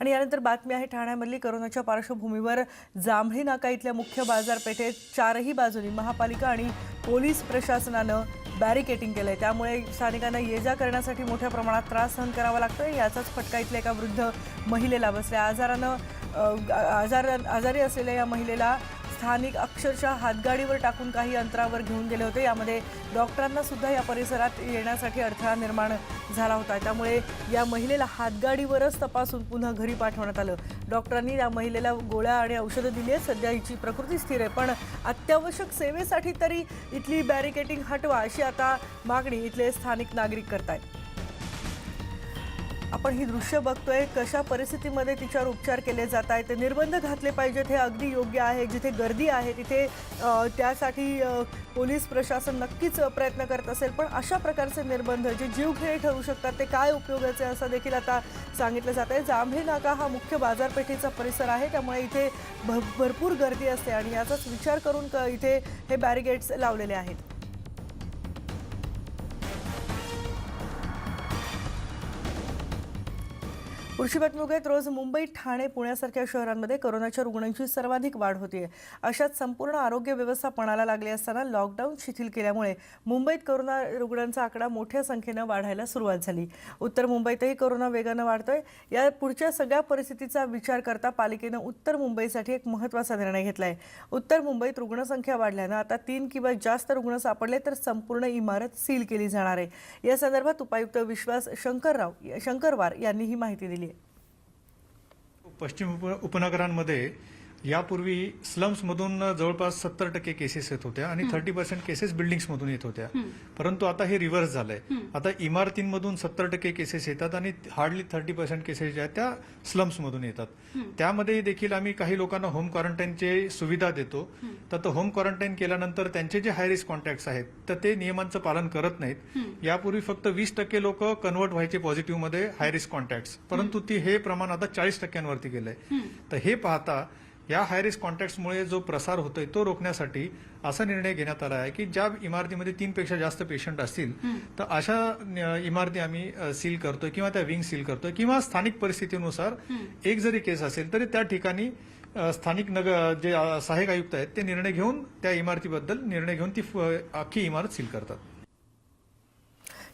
आणि यानंतर बातमी आहे ठाण्यामधली. करोनाच्या पार्श्वभूमीवर जांभळी नाका इथल्या मुख्य बाजारपेठेत चारही बाजूनी महापालिका आणि पोलीस प्रशासनानं बॅरिकेटिंग केलं आहे त्यामुळे स्थानिकांना ये जा करण्यासाठी मोठ्या प्रमाणात त्रास सहन करावा लागतोय. याचाच फटका इथल्या एका वृद्ध महिलेला बसल्या. आजारानं आजार आजारी असलेल्या या महिलेला स्थानिक अक्षरशः हातगाडीवर टाकून काही अंतरावर घेऊन गेले होते. यामध्ये डॉक्टरांना सुद्धा या परिसरात येण्यासाठी अडथळा निर्माण झाला होता. त्यामुळे या महिलेला हातगाडीवरच तपासून पुन्हा घरी पाठवण्यात आलं. डॉक्टरांनी या महिलेला गोळ्या आणि औषधं दिली आहेत. सध्या हिची प्रकृती स्थिर आहे. पण अत्यावश्यक सेवेसाठी तरी इथली बॅरिकेटिंग हटवा अशी आता मागणी इथले स्थानिक नागरिक करत आहेत आपण ही दृश्य बघतोय कशा परिस्थितीमध्ये तिच्यावर उपचार केले जात आहेत ते निर्बंध घातले पाहिजेत हे अगदी योग्य आहे जिथे गर्दी आहे तिथे त्यासाठी पोलीस प्रशासन नक्कीच प्रयत्न करत असेल. पण अशा प्रकारचे निर्बंध जे जीवघेणे ठरू शकतात ते काय उपयोगाचे असं देखील आता सांगितलं जात आहे. जांभे नाका हा मुख्य बाजारपेठेचा परिसर आहे त्यामुळे इथे भ भरपूर गर्दी असते आणि याचाच विचार करून क- इथे हे बॅरिगेड्स लावलेले आहेत. पुढची बातमी बघूयात रोज मुंबई ठाणे पुण्यासारख्या शहरांमध्ये कोरोनाच्या रुग्णांची सर्वाधिक वाढ होतीये. अशात संपूर्ण आरोग्य व्यवस्था पणाला लागली असताना लॉकडाऊन शिथिल केल्यामुळे मुंबईत कोरोना रुग्णांचा आकडा मोठ्या संख्येनं वाढायला सुरुवात झाली. उत्तर मुंबईतही कोरोना वेगानं वाढतोय. या पुढच्या सगळ्या परिस्थितीचा विचार करता पालिकेनं उत्तर मुंबईसाठी एक महत्त्वाचा निर्णय घेतला आहे उत्तर मुंबईत रुग्णसंख्या वाढल्यानं आता तीन किंवा जास्त रुग्ण सापडले तर संपूर्ण इमारत सील केली जाणार आहे. या संदर्भात उपायुक्त विश्वास शंकरराव शंकरवार यांनी ही माहिती दिली. पश्चिम उप उपनगरांमध्ये यापूर्वी स्लम्समधून जवळपास सत्तर टक्के केसेस येत होत्या आणि थर्टी पर्सेंट केसेस बिल्डिंग्समधून येत होत्या. परंतु आता हे रिव्हर्स झालंय. आता इमारतींमधून सत्तर टक्के केसेस येतात आणि हार्डली थर्टी पर्सेंट केसेस ज्या त्या स्लम्समधून येतात. त्यामध्ये देखील आम्ही काही लोकांना होम क्वारंटाईनची सुविधा देतो. तर होम क्वारंटाईन केल्यानंतर त्यांचे जे हाय रिस्क कॉन्टॅक्ट्स आहेत तर ते नियमांचं पालन करत नाहीत. यापूर्वी फक्त वीस टक्के लोक कन्वर्ट व्हायचे पॉझिटिव्हमध्ये हाय रिस्क कॉन्टॅक्ट्स परंतु ती हे प्रमाण आता चाळीस टक्क्यांवरती गेलंय. तर हे पाहता या हाय रिस्क कॉन्टॅक्ट्समुळे जो प्रसार होतोय तो रोखण्यासाठी असा निर्णय घेण्यात आला आहे की ज्या इमारतीमध्ये तीन पेक्षा जास्त पेशंट असतील तर अशा इमारती आम्ही सील करतोय किंवा त्या विंग सील करतोय किंवा स्थानिक परिस्थितीनुसार एक जरी केस असेल तरी त्या ठिकाणी स्थानिक नग जे सहाय्यक आयुक्त आहेत ते निर्णय घेऊन त्या इमारतीबद्दल निर्णय घेऊन ती अख्खी इमारत सील करतात.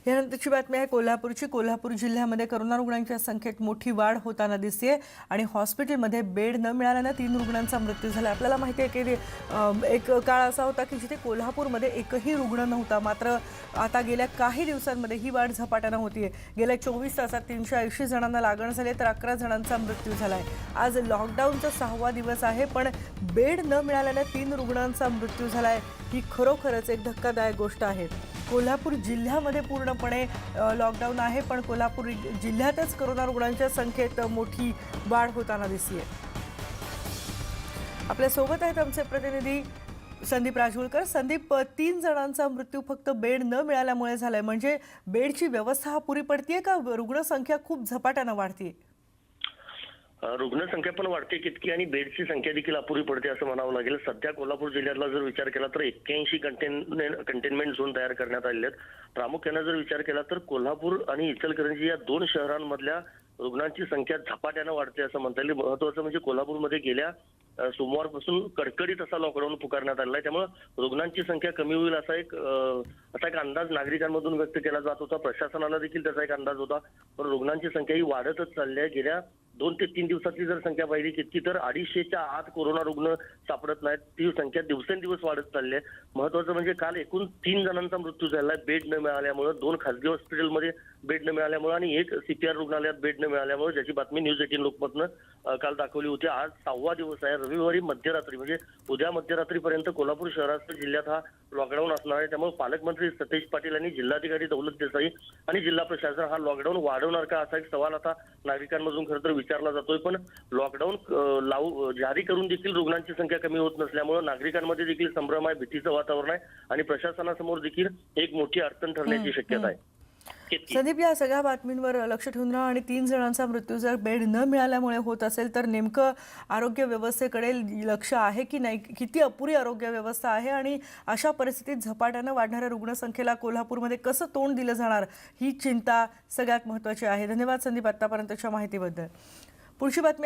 यानंतरची बातमी आहे कोल्हापूरची कोल्हापूर जिल्ह्यामध्ये करोना रुग्णांच्या संख्येत मोठी वाढ होताना दिसते आणि हॉस्पिटलमध्ये बेड न मिळाल्यानं तीन रुग्णांचा मृत्यू झाला. आपल्याला माहिती आहे की एक काळ असा होता की जिथे कोल्हापूरमध्ये एकही रुग्ण नव्हता मात्र आता गेल्या काही दिवसांमध्ये ही वाढ झपाट्यानं होतीये. गेल्या चोवीस तासात तीनशे ऐंशी जणांना लागण झाले तर अकरा जणांचा मृत्यू झाला आहे आज लॉकडाऊनचा सहावा दिवस आहे पण बेड न मिळाल्यानं तीन रुग्णांचा मृत्यू झाला आहे ही खरोखरच एक धक्कादायक गोष्ट आहे. कोल्हापूर जिल्ह्यामध्ये पूर्णपणे लॉकडाऊन आहे पण कोल्हापूर जिल्ह्यातच कोरोना रुग्णांच्या संख्येत मोठी वाढ होताना दिसते आपल्यासोबत आहेत आमचे प्रतिनिधी संदीप राजूळकर संदीप तीन जणांचा मृत्यू फक्त बेड न मिळाल्यामुळे झालाय. म्हणजे बेडची व्यवस्था पुरी पडतीये का? रुग्णसंख्या खूप झपाट्यानं वाढतीये. रुग्णसंख्या पण वाढते कितकी आणि बेडची संख्या देखील अपुरी पडते असं म्हणावं लागेल. सध्या कोल्हापूर जिल्ह्यातला जर विचार केला तर एक्क्याऐंशी कंटेन कंटेनमेंट झोन तयार करण्यात आलेले आहेत. प्रामुख्यानं जर विचार केला तर कोल्हापूर आणि इचलकरंजी या दोन शहरांमधल्या रुग्णांची संख्या झपाट्यानं वाढते असं म्हणता येईल. महत्वाचं म्हणजे कोल्हापूरमध्ये गेल्या सोमवारपासून कडकडीत असा लॉकडाऊन पुकारण्यात आलेला आहे. त्यामुळे रुग्णांची संख्या कमी होईल असा एक असा एक अंदाज नागरिकांमधून व्यक्त केला जात होता. प्रशासनाला देखील त्याचा एक अंदाज होता. पण रुग्णांची संख्या ही वाढतच चालली आहे. गेल्या दोन ते तीन दिवसातली जर संख्या पाहिली तितकी तर अडीचशेच्या आत कोरोना रुग्ण सापडत नाहीत. ती संख्या दिवसेंदिवस वाढत चालली आहे. महत्वाचं म्हणजे काल एकूण तीन जणांचा मृत्यू झाला आहे. बेड न मिळाल्यामुळे दोन खासगी हॉस्पिटलमध्ये बेड न मिळाल्यामुळे आणि एक सीपीआर रुग्णालयात बेड न मिळाल्यामुळे ज्याची बातमी न्यूज एटीन लोकमतनं काल दाखवली होती. आज सहावा दिवस आहे. रविवारी मध्यरात्री म्हणजे उद्या मध्यरात्रीपर्यंत कोल्हापूर शहरासह जिल्ह्यात हा लॉकडाऊन असणार आहे. त्यामुळे पालकमंत्री सतेज पाटील यांनी जिल्हाधिकारी दौलत देसाई आणि जिल्हा प्रशासन हा लॉकडाऊन वाढवणार का असा एक सवाल आता नागरिकांमधून खरं तर विचारला जातोय पण लॉकडाऊन लावू जारी करून देखील रुग्णांची संख्या कमी होत नसल्यामुळे नागरिकांमध्ये देखील संभ्रम आहे भीतीचं वातावरण आहे आणि प्रशासनासमोर देखील एक मोठी अडचण ठरण्याची शक्यता आहे. इतकी. संदीप या सगळ्या बातमींवर लक्ष ठेवून राहा आणि तीन जणांचा मृत्यू जर बेड न मिळाल्यामुळे होत असेल तर नेमकं आरोग्य व्यवस्थेकडे लक्ष आहे की नाही? किती अपुरी आरोग्य व्यवस्था आहे आणि अशा परिस्थितीत झपाट्यानं वाढणाऱ्या रुग्णसंख्येला कोल्हापूरमध्ये कसं तोंड दिलं जाणार ही चिंता सगळ्यात महत्त्वाची आहे. धन्यवाद संदीप आत्तापर्यंतच्या माहितीबद्दल. पुढची बातमी